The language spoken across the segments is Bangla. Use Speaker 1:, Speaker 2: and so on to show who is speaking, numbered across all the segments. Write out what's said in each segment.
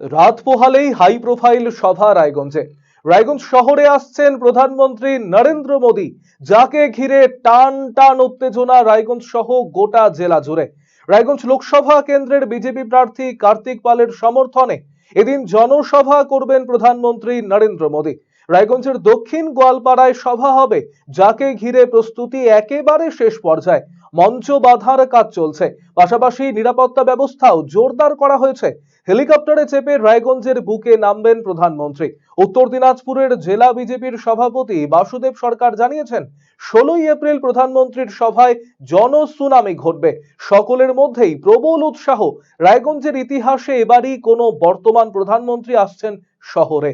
Speaker 1: রাত পোহালেই হাই প্রোফাইল সভা রায়গঞ্জে। রায়গঞ্জ শহরে আসছেন প্রধানমন্ত্রী নরেন্দ্র মোদী, যাকে ঘিরে টান টান উত্তেজনা রায়গঞ্জ সহ গোটা জেলা জুড়ে। রায়গঞ্জ লোকসভা কেন্দ্রের বিজেপি প্রার্থী কার্তিক পালের সমর্থনে এদিন জনসভা করবেন প্রধানমন্ত্রী নরেন্দ্র মোদী। রায়গঞ্জের দক্ষিণ গোয়ালপাড়ায় সভা হবে, যাকে ঘিরে প্রস্তুতি একেবারে শেষ পর্যায়ে। মঞ্চ বাঁধার কাজ চলছে। পাশাপাশি নিরাপত্তা ব্যবস্থাও জোরদার করা হয়েছে। হেলিকপ্টারে চেপে রায়গঞ্জের বুকে নামবেন প্রধানমন্ত্রী। উত্তর দিনাজপুরের জেলা বিজেপির সভাপতি বাসুদেব সরকার জানিয়েছেন, ষোলোই এপ্রিল প্রধানমন্ত্রীর সভায় জনসুনামি ঘটবে। সকলের মধ্যেই প্রবল উৎসাহ। রায়গঞ্জের ইতিহাসে এবারই কোনো বর্তমান প্রধানমন্ত্রী আসছেন শহরে।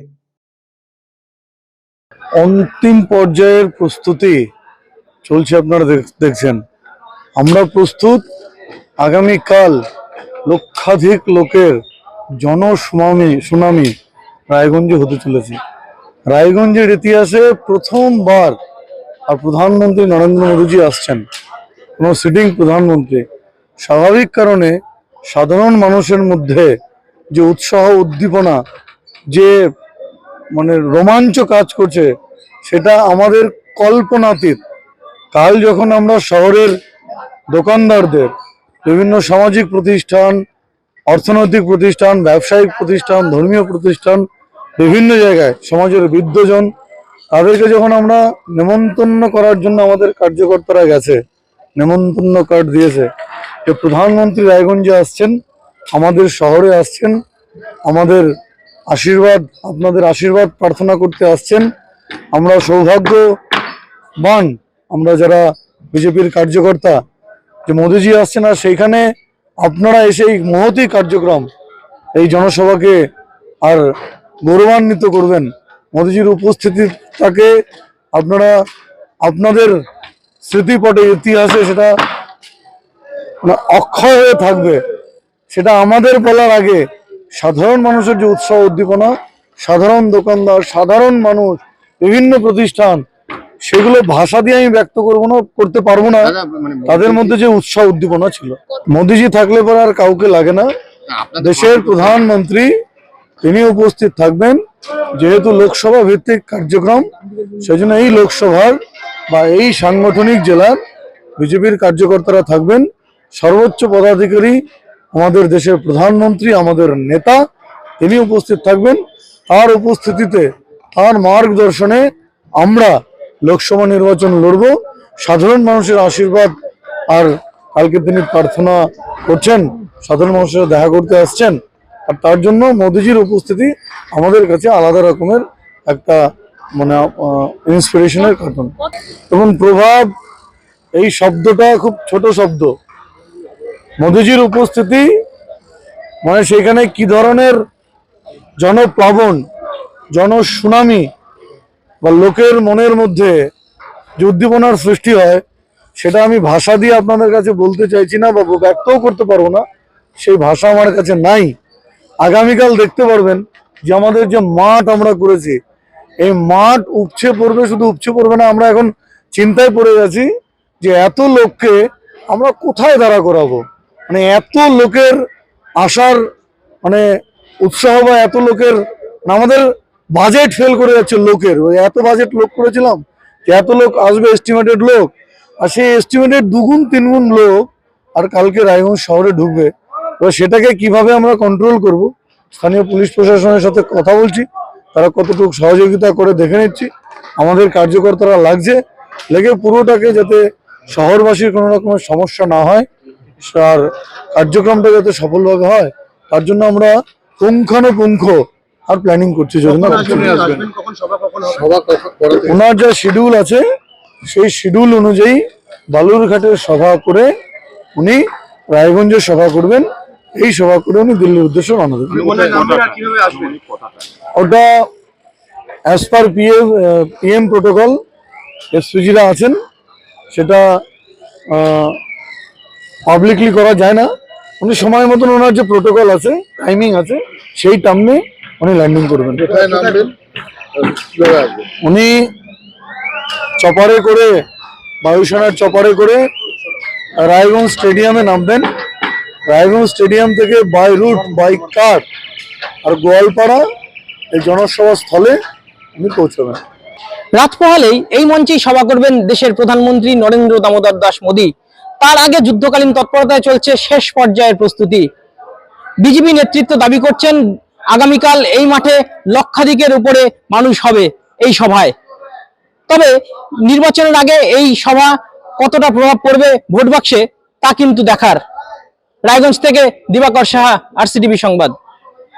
Speaker 2: অন্তিম পর্যায়ের প্রস্তুতি চলছে আপনারা দেখছেন। আমরা প্রস্তুত। আগামীকাল লক্ষাধিক লোকের জনসুনামি, সুনামি রায়গঞ্জে হতে চলেছে। রায়গঞ্জের ইতিহাসে প্রথমবার আর প্রধানমন্ত্রী নরেন্দ্র মোদীজি আসছেন। কোনো সিটিং প্রধানমন্ত্রী। স্বাভাবিক কারণে সাধারণ মানুষের মধ্যে যে উৎসাহ, উদ্দীপনা, যে মানে রোমাঞ্চ কাজ করছে, সেটা আমাদের কল্পনাতীত। কাল যখন আমরা শহরের দোকানদারদের বিভিন্ন সামাজিক প্রতিষ্ঠান, অর্থনৈতিক প্রতিষ্ঠান, ব্যবসায়িক প্রতিষ্ঠান, ধর্মীয় প্রতিষ্ঠান, বিভিন্ন জায়গায় সমাজের বৃদ্ধজন, তাদেরকে যখন আমরা নেমন্তন্ন করার জন্য আমাদের কার্যকর্তারা গেছে, নেমন্তন্ন কার্ড দিয়েছে, যে প্রধানমন্ত্রী রায়গঞ্জে আসছেন, আমাদের শহরে আসছেন, আমাদের আশীর্বাদ, আপনাদের আশীর্বাদ প্রার্থনা করতে আসছেন, আমরা সৌভাগ্যবান আমরা যারা বিজেপির কার্যকর্তা যে মোদিজি আসছেন আর সেইখানে আপনারা এসে এই মহতি কার্যক্রম, এই জনসভাকে আর গৌরবান্বিত করবেন। মোদিজির উপস্থিতিটাকে আপনারা, আপনাদের স্মৃতিপটে, ইতিহাসে সেটা অক্ষয় হয়ে থাকবে। সেটা আমাদের বলার আগে সাধারণ মানুষের যে উৎসাহ উদ্দীপনা, সাধারণ দোকানদার, সাধারণ মানুষ, বিভিন্ন প্রতিষ্ঠান সেগুলো ভাষা দিয়ে আমি ব্যক্ত করব না করতে পারব না। তাদের মধ্যে যে উৎসাহ উদ্দীপনা ছিল। মোদিজি থাকলে পরে আর কাউকে লাগে না। দেশের প্রধানমন্ত্রী তিনি উপস্থিত থাকবেন। যেহেতু লোকসভা ভিত্তিক কার্যক্রম সেজন্য এই লোকসভার বা এই সাংগঠনিক জেলার বিজেপির কার্যকর্তারা থাকবেন। সর্বোচ্চ পদাধিকারী আমাদের দেশের প্রধানমন্ত্রী আমাদের নেতা তিনি উপস্থিত থাকবেন। তার উপস্থিতিতে তার মার্গদর্শনে আমরা লোকসভা নির্বাচন লড়ব। সাধারণ মানুষের আশীর্বাদ আর কালকে তিনি প্রার্থনা করছেন, সাধারণ মানুষের দেখা করতে আসছেন। আর তার জন্য মোদিজির উপস্থিতি আমাদের কাছে আলাদা রকমের একটা মানে ইন্সপিরেশনের কারণ। এবং প্রভাব, এই শব্দটা খুব ছোট শব্দ। মোদিজির উপস্থিতি মানে সেখানে কি ধরনের জনপ্লাবন, জনসুনামি বা লোকের মনের মধ্যে যে উদ্দীপনার সৃষ্টি হয়, সেটা আমি ভাষা দিয়ে আপনাদের কাছে বলতে চাইছি না বা ব্যক্তও করতে পারব না। সেই ভাষা আমার কাছে নাই। আগামীকাল দেখতে পারবেন যে আমাদের যে মাঠ আমরা করেছি, এই মাঠ উপচে পড়বে, শুধু উপচে পড়বে না, আমরা এখন চিন্তায় পড়ে গেছি যে এত লোককে আমরা কোথায় দাঁড়া করাবো? মানে এত লোকের আসার মানে উৎসাহ বা এত লোকের মানে আমাদের বাজেট ফেল করে যাচ্ছে লোকের। ওই এত বাজেট লোক করেছিলাম এত লোক আসবে এস্টিমেটেড লোক। আর সেই এস্টিমেটেড দুগুণ, তিনগুণ লোক আর কালকে রায়গঞ্জ শহরে ঢুকবে। এবার সেটাকে কীভাবে আমরা কন্ট্রোল করব? স্থানীয় পুলিশ প্রশাসনের সাথে কথা বলছি। তারা কতটুকু সহযোগিতা করে দেখে নিচ্ছি। আমাদের কার্যকর্তারা লাগছে। লেগে পুরোটাকে যাতে শহরবাসীর কোনো রকমের সমস্যা না হয়, আর কার্যক্রমটা যাতে সফলভাবে হয়, তার জন্য আমরা পুঙ্খানুপুঙ্খ আর প্ল্যানিং করছি ওনার যা শিডিউল আছে সেই শিডিউল অনুযায়ী বালুরঘাটের সভা করে উনি রায়গঞ্জে সভা করবেন। এই সভা করে উনি দিল্লির উদ্দেশ্যে রওনা দেবেন। ওটা as per PM PM protocol এসপিজিরা আছেন। সেটা পাবলিকলি করা যায় না। উনি সময় মতন ওনার যে প্রোটোকল আছে টাইমিং আছে সেই টার্মে উনি ল্যান্ডিং করবেন। উনি চপারে করে বায়ুসেনার চপারে করে রায়গঞ্জ স্টেডিয়ামে নামবেন। রায়গঞ্জ স্টেডিয়াম থেকে বাই রুট বাই কার আর গোয়ালপাড়া এই জনসভা স্থলে উনি পৌঁছবেন।
Speaker 3: রাত পোহালেই এই মঞ্চেই সভা করবেন দেশের প্রধানমন্ত্রী নরেন্দ্র দামোদর দাস মোদী। তার আগে যুদ্ধকালীন তৎপরতায় চলছে শেষ পর্যায়ের প্রস্তুতি। বিজেপি নেতৃত্ব দাবি করছেন আগামীকাল এই মাঠে লক্ষাধিকের উপরে মানুষ হবে এই সভায়। তবে নির্বাচনের আগে এই সভা কতটা প্রভাব পড়বে ভোট বাক্সে তা কিন্তু দেখার। রায়গঞ্জ থেকে দিবাকর সাহা, আরসিটিভি সংবাদ।